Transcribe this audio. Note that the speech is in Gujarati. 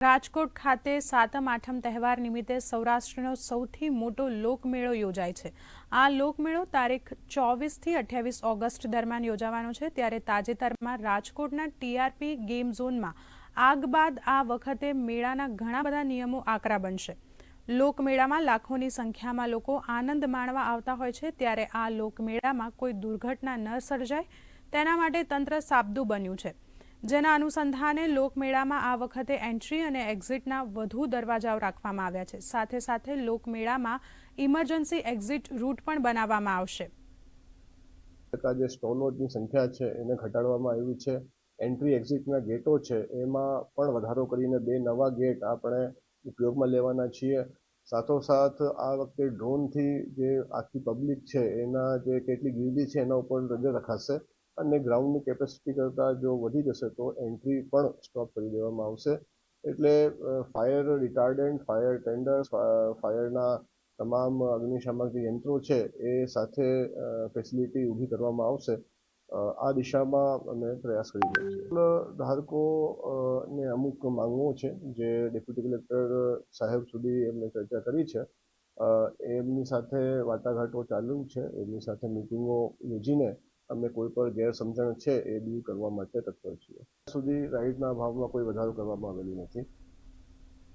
રાજકોટ ખાતે સાતમ આઠમ તહેવાર નિમિત્તે સૌરાષ્ટ્રનો સૌથી મોટો લોકમેળો યોજાય છે. આ લોકમેળો તારીખ ચોવીસથી અઠ્યાવીસ ઓગસ્ટ દરમિયાન યોજાવાનો છે. ત્યારે તાજેતરમાં રાજકોટના ટીઆરપી ગેમ ઝોનમાં આગ બાદ આ વખતે મેળાના ઘણા બધા નિયમો આકરા બનશે. લોકમેળામાં લાખોની સંખ્યામાં લોકો આનંદ માણવા આવતા હોય છે. ત્યારે આ લોકમેળામાં કોઈ દુર્ઘટના ન સર્જાય. તેના માટે તંત્ર સાબદું બન્યું છે. જેના અનુસંધાને લોકમેળામાં આ વખતે એન્ટ્રી અને એક્ઝિટના વધુ દરવાજાઓ રાખવામાં આવ્યા છે. સાથે સાથે લોકમેળામાં ઇમરજન્સી એક્ઝિટ રૂટ પણ બનાવવામાં આવશે. ટકા જે સ્ટોલોની સંખ્યા છે એને ઘટાડવામાં આવી છે. એન્ટ્રી એક્ઝિટના ગેટો છે એમાં પણ વધારો કરીને બે નવા ગેટ આપણે ઉપયોગમાં લેવાના છીએ. સાથોસાથ આ વખતે ડ્રોનથી જે આખી પબ્લિક છે એના જે કેટલી ગીર્દી છે એના ઉપર નજર રખાશે. અને ગ્રાઉન્ડની કેપેસિટી કરતાં જો વધી જશે તો એન્ટ્રી પણ સ્ટોપ કરી દેવામાં આવશે. એટલે ફાયર રિટાર્ડન્ટ ફાયર ટેન્ડર ફાયરના તમામ અગ્નિશામક જે યંત્રો છે એ સાથે ફેસિલિટી ઊભી કરવામાં આવશે. આ દિશામાં અમે પ્રયાસ કરી રહ્યા છીએ. ધારકો ને અમુક માંગો છે જે ડેપ્યુટી કલેક્ટર સાહેબ સુધી એમને ચર્ચા કરી છે. એમની સાથે વાટાઘાટો ચાલુ છે. એમની સાથે મિટિંગો યોજીને અમે કોઈ પણ ગેરસમજણ છે એ દૂર કરવા માટે તત્પર છીએ. સુધી રાઈડના ભાવમાં કોઈ વધારો કરવામાં આવેલો નથી.